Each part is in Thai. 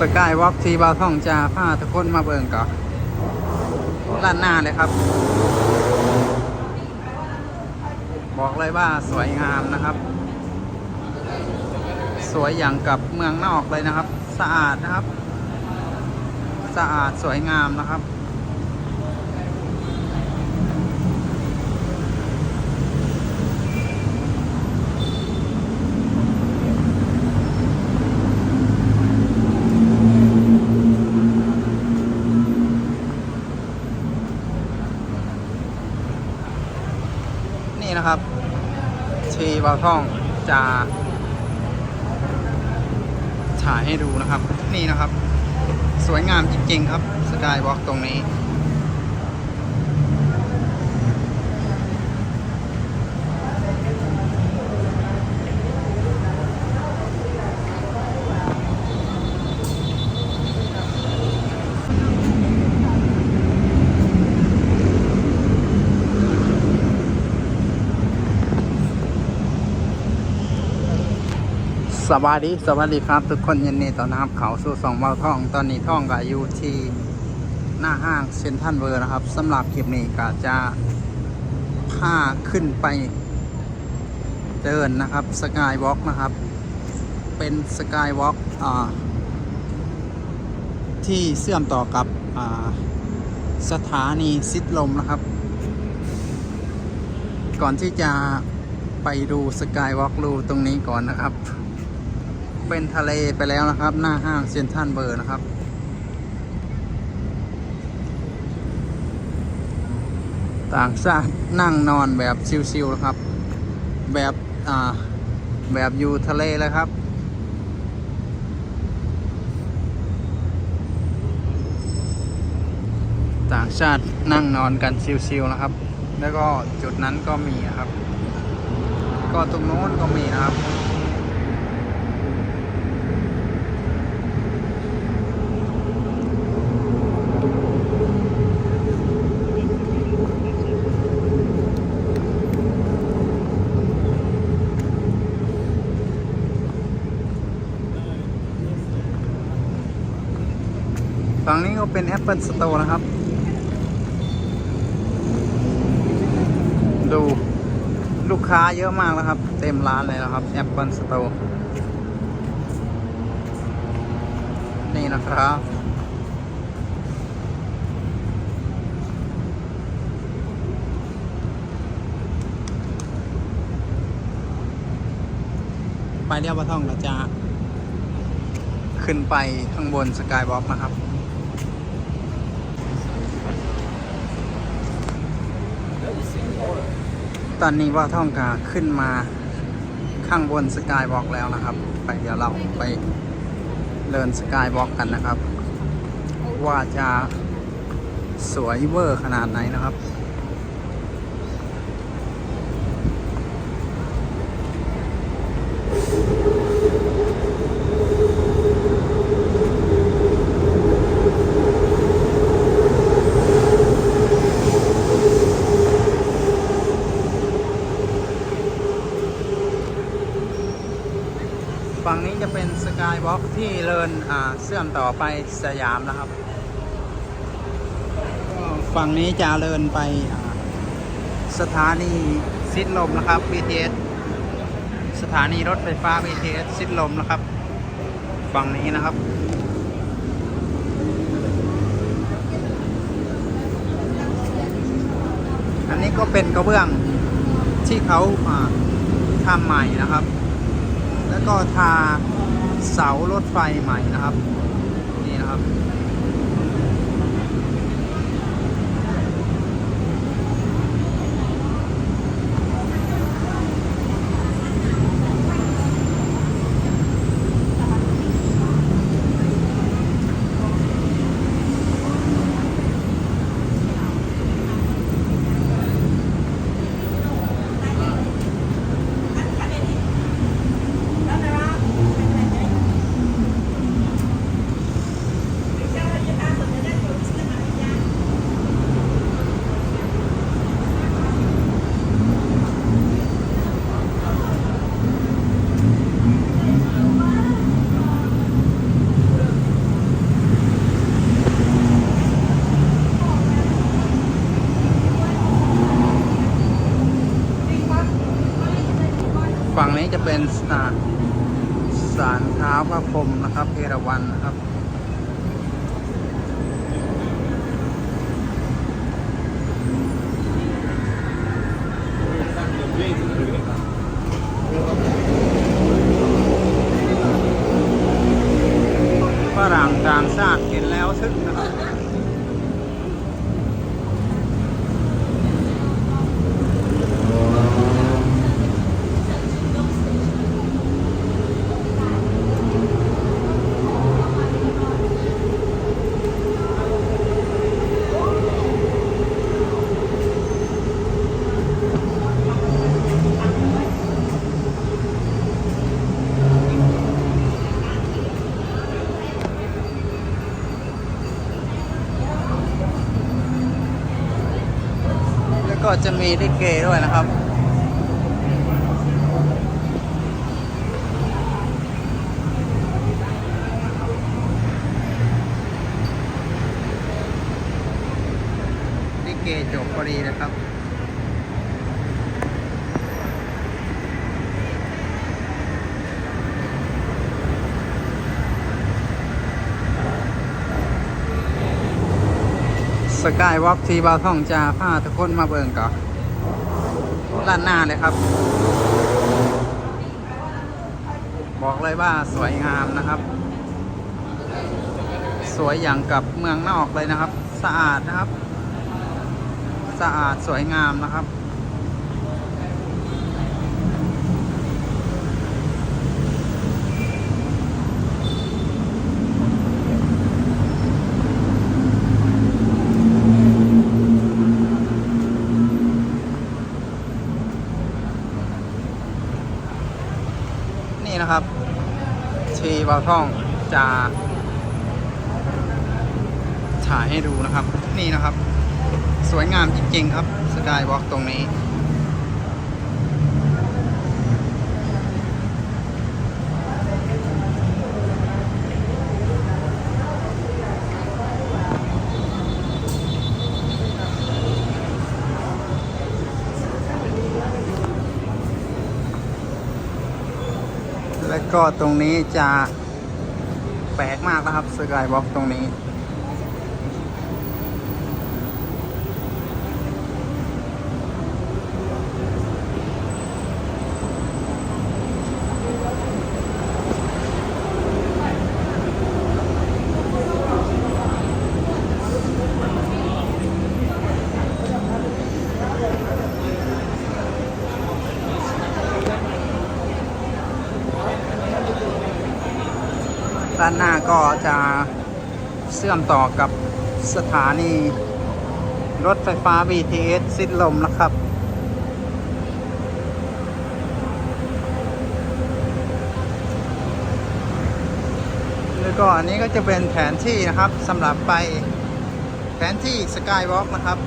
สกายวอล์กทีบาท่องจาผ้าทุกคนมาเบิ่งก่อนล้านหน้าเลยครับ บอกเลยว่าสวยงามนะครับ สวยอย่างกับเมืองนอกเลยนะครับ สะอาดนะครับ สะอาดสวยงามนะครับ ทีบาวท่องจะถ่ายให้ดูนะครับ นี่นะครับ สวยงามจริงๆครับสกายวอล์กตรงนี้ สวัสดีสวัสดีครับ ทุกคนยินดีต้อนรับเขาสู่สองเบาท่อง ตอนนี้ท่องก็อยู่ที่หน้าห้างเซ็นทรัลเวิร์นะครับสำหรับคลิปนี้ก็จะพาขึ้นไปเดินนะครับสกายวอล์กนะครับ เป็นสกายวอล์กที่เชื่อมต่อกับสถานีซิดลมนะครับ ก่อนที่จะไปดูสกายวอล์กรูตรงนี้ก่อนนะครับ เป็นทะเลไปแล้วนะครับ หน้าห้างเซ็นทรัลเบอร์นะครับ ต่างชาตินั่งนอนแบบชิวๆนะครับ แบบอ่าแบบอยู่ทะเลเลยครับต่างชาตินั่งนอนกันชิวๆนะครับ แล้วก็จุดนั้นก็มีนะครับ ก็ตรงโน้นก็มีนะครับ เป็น Apple Store นะครับ ดูลูกค้าเยอะมากนะครับ เต็มร้านเลยนะครับ Apple Store นี่นะครับ ไปเรียบว่าท่องเราจะขึ้นไปข้างบนสกายวอล์กนะครับ ตอนนี้ว่าท่องกาขึ้นมาข้างบนสกายบล็อกแล้วนะครับ ไปเดี๋ยวเราไปเดินสกายบล็อกกันนะครับ ว่าจะสวยเวอร์ขนาดไหนนะครับ ฝั่งนี้จะเป็นสกายวอล์กที่เลินเชื่อมต่อไปสยามนะครับ ฝั่งนี้จะเลินไปสถานีซิดลมนะครับ BTS สถานีรถไฟฟ้า BTS ซิดลมนะครับ ฝั่งนี้นะครับอันนี้ก็เป็นกระเบื้องที่เขาทำใหม่นะครับ แล้วก็ทาเสารถไฟใหม่นะครับ นี่นะครับ ต จะเป็นสถานสารเท้าพระพรหมนะครับเอราวันนะครับ ฝรั่งต่างชาติเห็นแล้วทึ่งนะครับ แล้ว ก็จะมีลิเกด้วยนะครับ ลิเกจบพอดีนะครับ สกายวอล์กทีบาท่องจาผ้าทุกคนมาเบิ่งก่อนล้านหน้าเลยครับ บอกเลยว่าสวยงามนะครับ สวยอย่างกับเมืองนอกเลยนะครับ สะอาดนะครับ สะอาดสวยงามนะครับ นี่นะครับ ทีบาท่องจะถ่ายให้ดูนะครับ นี่นะครับ สวยงามจริง ๆ ครับสกายวอล์กตรงนี้ แล้วก็ตรงนี้จะ ปลกมากนะครับสกายวอล์กตรงนี้ ด้านหน้าก็จะเชื่อมต่อกับสถานี รถไฟฟ้า BTS สิ้นลมนะครับ แล้วก็อันนี้ก็จะเป็นแผนที่นะครับสำหรับไปแผนที่สกายวอล์กนะครับ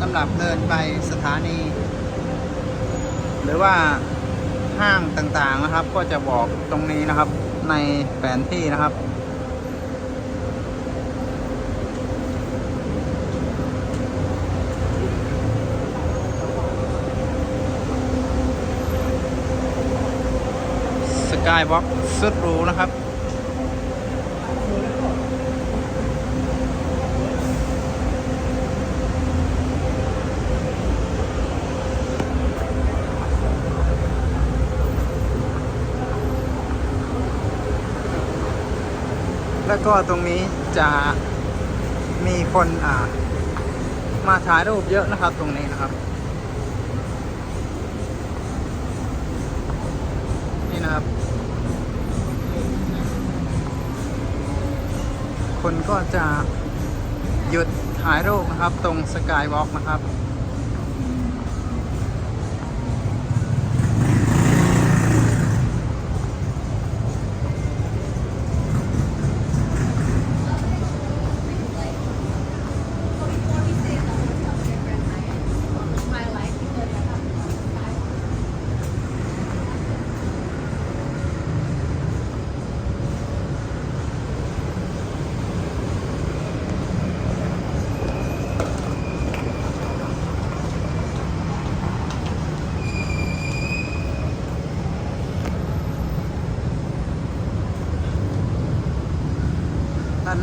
สำหรับเดินไปสถานี หรือว่าห้างต่างๆนะครับ ก็จะบอกตรงนี้นะครับ ในแผนที่นะครับ สกายวอล์สุดรูนะครับ แล้วก็ตรงนี้จะมีคนอ่า มาถ่ายรูปเยอะนะครับ ตรงนี้นะครับ นี่นะครับ คนก็จะหยุดถ่ายรูปนะครับ ตรงสกายวอล์กนะครับ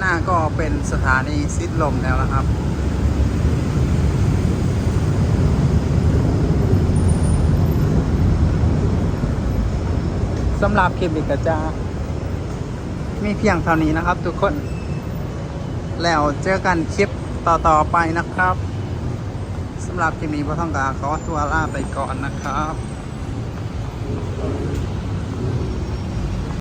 หน้าก็เป็นสถานีซิดลมแล้วนะครับ สำหรับคลิปนี้ก็จะมีเพียงเท่านี้นะครับทุกคน แล้วเจอกันคลิปต่อ ๆ ไปนะครับสำหรับคลิปนี้พ่อท่องกาขอตัวลาไปก่อนนะครับ